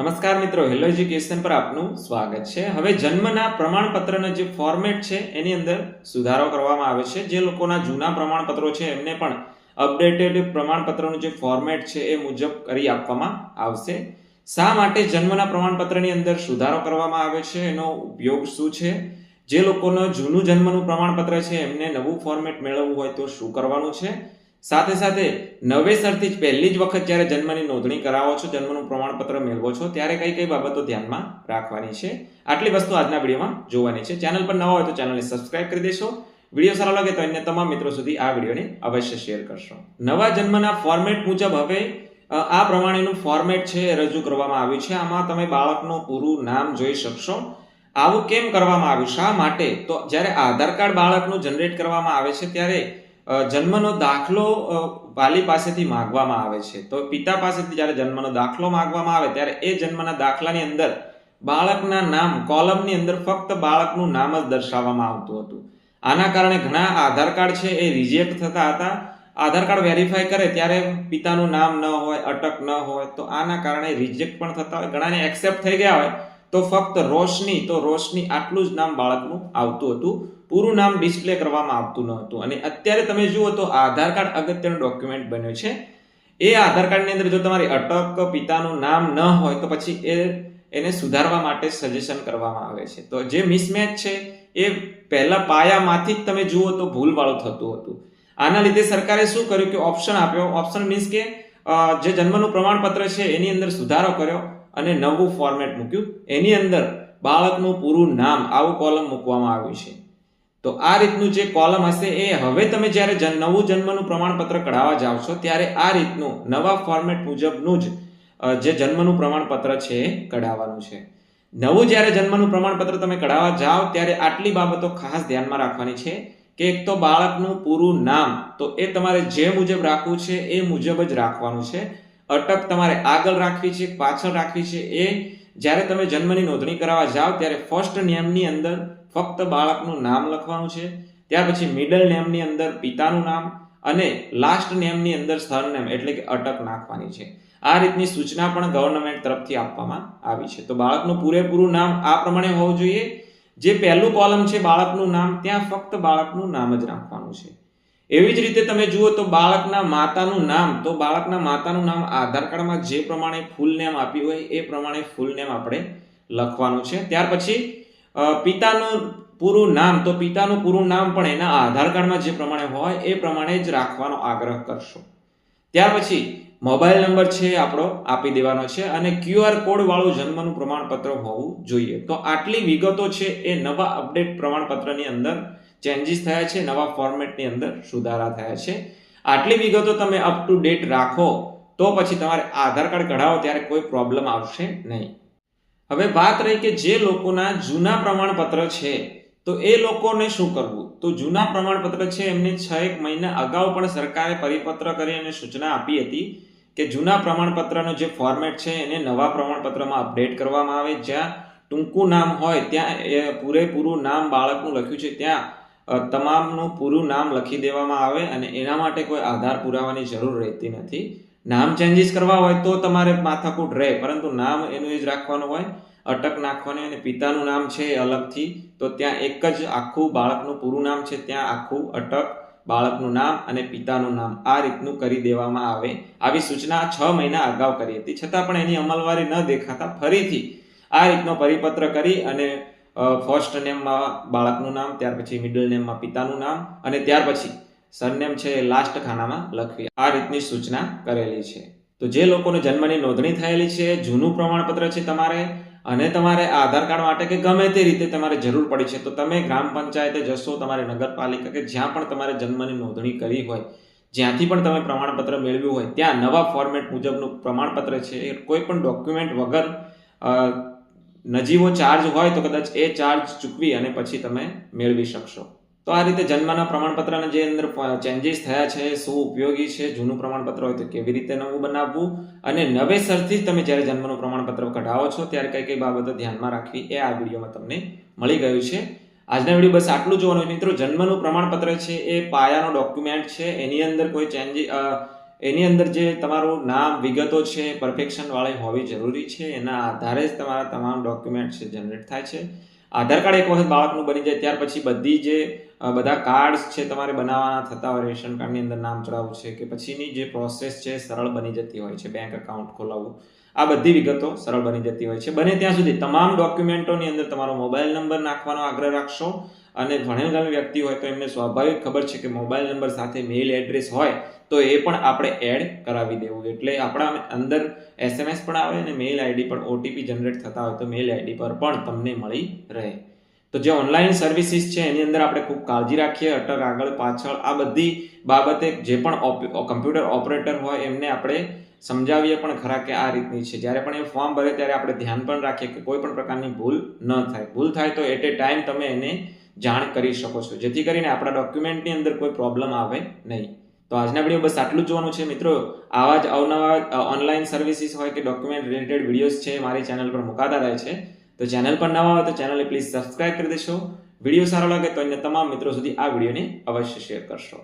નમસ્કાર મિત્રો hello education પર આપનું સ્વાગત છે. હવે જન્મના પ્રમાણપત્રના જે ફોર્મેટ છે, એની અંદર સુધારો કરવામાં આવે છે. જે લોકોના જૂના પ્રમાણપત્રો છે, એમને પણ અપડેટેડ પ્રમાણપત્રનું જે ફોર્મેટ છે, એ મુજબ કરી આપવામાં આવશે. શા માટે જન્મના પ્રમાણપત્રની અંદર સુધારો કરવામાં આવે છે? એનો ઉપયોગ શું છે? જે લોકોનો જૂનું જન્મનું પ્રમાણપત્ર છે, એમને નવું ફોર્મેટ મેળવવું હોય તો શું કરવાનું છે? સાથે સાથે નવેસરથી જ પહેલી જ વખત જ્યારે જન્મની નોંધણી કરાવો છો, જન્મનું પ્રમાણપત્ર મેળવો છો, ત્યારે કઈ કઈ બાબતો ધ્યાનમાં રાખવાની છે? આટલી વસ્તુ આજના વિડીયોમાં જોવાની છે. ચેનલ પર નવા હોય તો ચેનલને સબસ્ક્રાઇબ કરી દેશો. વીડિયો સારો લાગે તો અન્ય તમામ મિત્રો સુધી આ વિડીયોને અવશ્ય શેર કરશો. નવા જન્મના ફોર્મેટ મુજબ હવે આ પ્રમાણેનું ફોર્મેટ છે, રજૂ કરવામાં આવ્યું છે. આમાં તમે બાળકનું પૂરું નામ જોઈ શકશો. આવું કેમ કરવામાં આવ્યું? શા માટે? તો જ્યારે આધાર કાર્ડ બાળકનું જનરેટ કરવામાં આવે છે, ત્યારે જન્મનો દાખલો વાલી પાસેથી માગવામાં આવે છે. તો પિતા પાસેથી જ્યારે જન્મનો દાખલો માગવામાં આવે, ત્યારે એ જન્મના દાખલાની અંદર બાળકના નામ, કોલમની અંદર ફક્ત બાળકનું નામ જ દર્શાવવામાં આવતું હતું. આના કારણે ઘણા આધાર કાર્ડ છે એ રિજેક્ટ થતા હતા. આધાર કાર્ડ વેરીફાઈ કરે ત્યારે પિતાનું નામ ન હોય, અટક ન હોય, તો આના કારણે રિજેક્ટ પણ થતા હોય. ઘણાને એક્સેપ્ટ થઈ ગયા હોય તો ફક્ત રોશની, તો રોશની આટલું જ નામ બાળકનું આવતું હતું. પૂરું નામ ડિસ્પ્લે કરવામાં આવતું ન હતું. અને અત્યારે તમે જુઓ તો આધાર કાર્ડ અગત્યનું ડોક્યુમેન્ટ બન્યું છે. એ આધાર કાર્ડની અંદર જો તમારી અટક પિતાનું નામ ન હોય તો પછી એ એને સુધારવા માટે સજેશન કરવામાં આવે છે. તો જે મિસમેચ છે એ પહેલા પાયામાંથી જ તમે જુઓ તો ભૂલવાળું થતું હતું. આના લીધે સરકારે શું કર્યું કે ઓપ્શન આપ્યો? ઓપ્શન મીન્સ કે જે જન્મનું પ્રમાણપત્ર છે એની અંદર સુધારો કર્યો. અને નવું ફોર્મેટ મૂક્યું. એની અંદર બાળકનું પૂરું નામ, આવું કોલમ મૂકવામાં આવ્યું છે. તો આ રીતનું જે કોલમ હશે, એ હવે તમે જ્યારે નવું જન્મનું પ્રમાણપત્ર કઢાવવા જાઓ છો, ત્યારે આ રીતનું નવા ફોર્મેટ મુજબનું જ જે જન્મનું પ્રમાણપત્ર છે, એ કઢાવવાનું છે. નવું જ્યારે જન્મનું પ્રમાણપત્ર તમે કઢાવવા જાઓ, ત્યારે આટલી બાબતો ખાસ ધ્યાનમાં રાખવાની છે કે એક તો બાળકનું પૂરું નામ, તો એ તમારે જે મુજબ રાખવું છે, એ મુજબ જ રાખવાનું છે. અટક તમારે આગળ રાખવી છે, પાછળ રાખવી છે. એ જ્યારે તમે જન્મની નોંધણી કરાવવા જાઓ, ત્યારે ફર્સ્ટ નેમની અંદર ફક્ત બાળકનું નામ લખવાનું છે. ત્યાર પછી મિડલ નેમની અંદર પિતાનું નામ અને લાસ્ટ નેમની અંદર સરનેમ, એટલે કે અટક નાખવાની છે. આ રીતની સૂચના પણ ગવર્નમેન્ટ તરફથી આપવામાં આવી છે. તો બાળકનું પૂરેપૂરું નામ આ પ્રમાણે હોવું જોઈએ. જે પહેલું કોલમ છે બાળકનું નામ, ત્યાં ફક્ત બાળકનું નામ જ રાખવાનું છે. એવી જ રીતે તમે જુઓ તો બાળકના માતાનું નામ, તો બાળકના માતાનું નામ આધાર કાર્ડમાં જે પ્રમાણે ફૂલ નેમ આપ્યું હોય, એ પ્રમાણે ફૂલ નેમ આપણે લખવાનું છે. ત્યાર પછી પિતાનું પૂરું નામ, તો પિતાનું પૂરું નામ પણ એના આધાર કાર્ડમાં જે પ્રમાણે હોય, એ પ્રમાણે જ રાખવાનો આગ્રહ કરશો. ત્યાર પછી, મોબાઈલ નંબર છે આપણો આપી દેવાનો છે અને ક્યુઆર કોડ વાળું જન્મનું પ્રમાણપત્ર હોવું જોઈએ. તો આટલી વિગતો છે એ નવા અપડેટ પ્રમાણપત્રની અંદર ચેન્જીસ થયા છે, નવા ફોર્મેટની અંદર સુધારા થયા છે. આટલી વિગતો તમે અપ ટુ ડેટ રાખો તો પછી તમારે આધાર કાર્ડ કઢાવો ત્યારે કોઈ પ્રોબ્લેમ આવશે નહીં. હવે વાત રહી કે જે લોકોના જૂના પ્રમાણપત્ર છે, તો એ લોકોને શું કરવું? તો જૂના પ્રમાણપત્ર છે, એમને છ એક મહિના અગાઉ પણ સરકારે પરિપત્ર કરી અને સૂચના આપી હતી કે જૂના પ્રમાણપત્રનો જે ફોર્મેટ છે, એને નવા પ્રમાણપત્રમાં અપડેટ કરવામાં આવે. જ્યાં ટૂંકું નામ હોય, ત્યાં પૂરેપૂરું નામ બાળકનું લખ્યું છે, ત્યાં તમામનું પૂરું નામ લખી દેવામાં આવે અને એના માટે કોઈ આધાર પુરાવાની જરૂર રહેતી નથી. નામ ચેન્જીસ કરવા હોય તો તમારે માથાકૂટ રહે, પરંતુ નામ એનું એ જ રાખવાનું હોય. અટક નાખવાની અને પિતાનું નામ છે એ અલગથી. તો ત્યાં એક જ આખું બાળકનું પૂરું નામ છે, ત્યાં આખું અટક બાળકનું નામ અને પિતાનું નામ. આ રીતનું કરી દેવામાં આવે. આવી સૂચના છ મહિના અગાઉ કરી હતી. છતાં પણ એની અમલવારી ન દેખાતા ફરીથી આ રીતનો પરિપત્ર કરી અને ફર્સ્ટ નેમમાં બાળકનું નામ, ત્યાર પછી મિડલ નેમમાં પિતાનું નામ અને ત્યાર પછી સરનેમ છે લાસ્ટ ખાનામાં લખવી. આ રીતની સૂચના કરેલી છે. તો જે લોકોને જન્મની નોંધણી થયેલી છે, જૂનું પ્રમાણપત્ર છે તમારે અને તમારે આધાર કાર્ડ માટે કે ગમે તે રીતે તમારે જરૂર પડી છે, તો તમે ગ્રામ પંચાયતે જશો, તમારી નગરપાલિકા કે જ્યાં પણ તમારે જન્મની નોંધણી કરી હોય, જ્યાંથી પણ તમે પ્રમાણપત્ર મેળવ્યું હોય, ત્યાં નવા ફોર્મેટ મુજબનું પ્રમાણપત્ર છે, એ કોઈ પણ ડોક્યુમેન્ટ વગર નજીવો ચાર્જ હોય તો કદાચ એ ચાર્જ ચૂકવી અને પછી તમે મેળવી શકશો. તો આ રીતે જન્મના પ્રમાણપત્રના જે અંદર ચેન્જીસ થયા છે, શું ઉપયોગી છે, જૂનું પ્રમાણપત્ર હોય તો કેવી રીતે નવું બનાવવું અને નવેસરથી તમે જ્યારે જન્મનું પ્રમાણપત્ર કઢાવો છો ત્યારે કઈ કઈ બાબતો ધ્યાનમાં રાખવી એ આ વિડીયોમાં તમને મળી ગયું છે. આજના વીડિયો બસ આટલું જોવાનું મિત્રો. જન્મનું પ્રમાણપત્ર છે એ પાયાનો ડોક્યુમેન્ટ છે. એની અંદર કોઈ ચેન્જી એની અંદર જે તમારું નામ, વિગતો છે પરફેક્શનવાળી હોવી જરૂરી છે, એના આધારે જ તમારા તમામ ડોક્યુમેન્ટ છે જનરેટ થાય છે. આધાર કાર્ડ એક વખત બાળકનું બની જાય, ત્યાર પછી બધી જે બધા કાર્ડ્સ છે તમારે બનાવવાના થતા હોય, રેશન કાર્ડની અંદર નામ ચડાવવું છે કે પછીની જે પ્રોસેસ છે, સરળ બની જતી હોય છે બેંક એકાઉન્ટ ખોલાવવું. આ બધી વિગતો સરળ બની જતી હોય છે. બને ત્યાં સુધી તમામ ડોક્યુમેન્ટોની અંદર તમારો મોબાઈલ નંબર નાખવાનો આગ્રહ રાખશો. અને ભણેલ વ્યક્તિ હોય તો એમને સ્વાભાવિક ખબર છે કે મોબાઈલ નંબર સાથે મેઇલ એડ્રેસ હોય તો એ પણ આપણે એડ કરાવી દેવું. એટલે આપણા અંદર એસએમએસ પણ આવે અને મેઇલ આઈડી પણ ઓટીપી જનરેટ થતા હોય તો મેઇલ આઈડી પર પણ તમને મળી રહે. તો જે ઓનલાઈન સર્વિસીસ છે એની અંદર આપણે ખૂબ કાળજી રાખીએ, અટક આગળ, પાછળ, આ બધી બાબતે જે પણ કમ્પ્યુટર ઓપરેટર હોય એમને આપણે સમજાવીએ પણ ખરા કે આ રીતની છે. જ્યારે પણ એ ફોર્મ ભરે ત્યારે આપણે ધ્યાન પણ રાખીએ કે કોઈ પણ પ્રકારની ભૂલ ન થાય. ભૂલ થાય તો એટ એ ટાઈમ તમે એને જાણ કરી શકો છો. જેથી કરીને આપણા ડોક્યુમેન્ટની અંદર કોઈ પ્રોબ્લેમ આવે નહીં. તો આજના વીડિયો બસ આટલું જ જોવાનું છે. મિત્રો, આવા જ અવનવા ઓનલાઈન સર્વિસીસ હોય કે ડોક્યુમેન્ટ રિલેટેડ વિડીયોઝ છે, મારી ચેનલ પર મુકાતા રહે છે. તો ચેનલ પર નવા હોય તો ચેનલને પ્લીઝ સબસ્ક્રાઇબ કરી દેશો. વીડિયો સારો લાગે તો અન્ય તમામ મિત્રો સુધી આ વિડીયોને અવશ્ય શેર કરશો.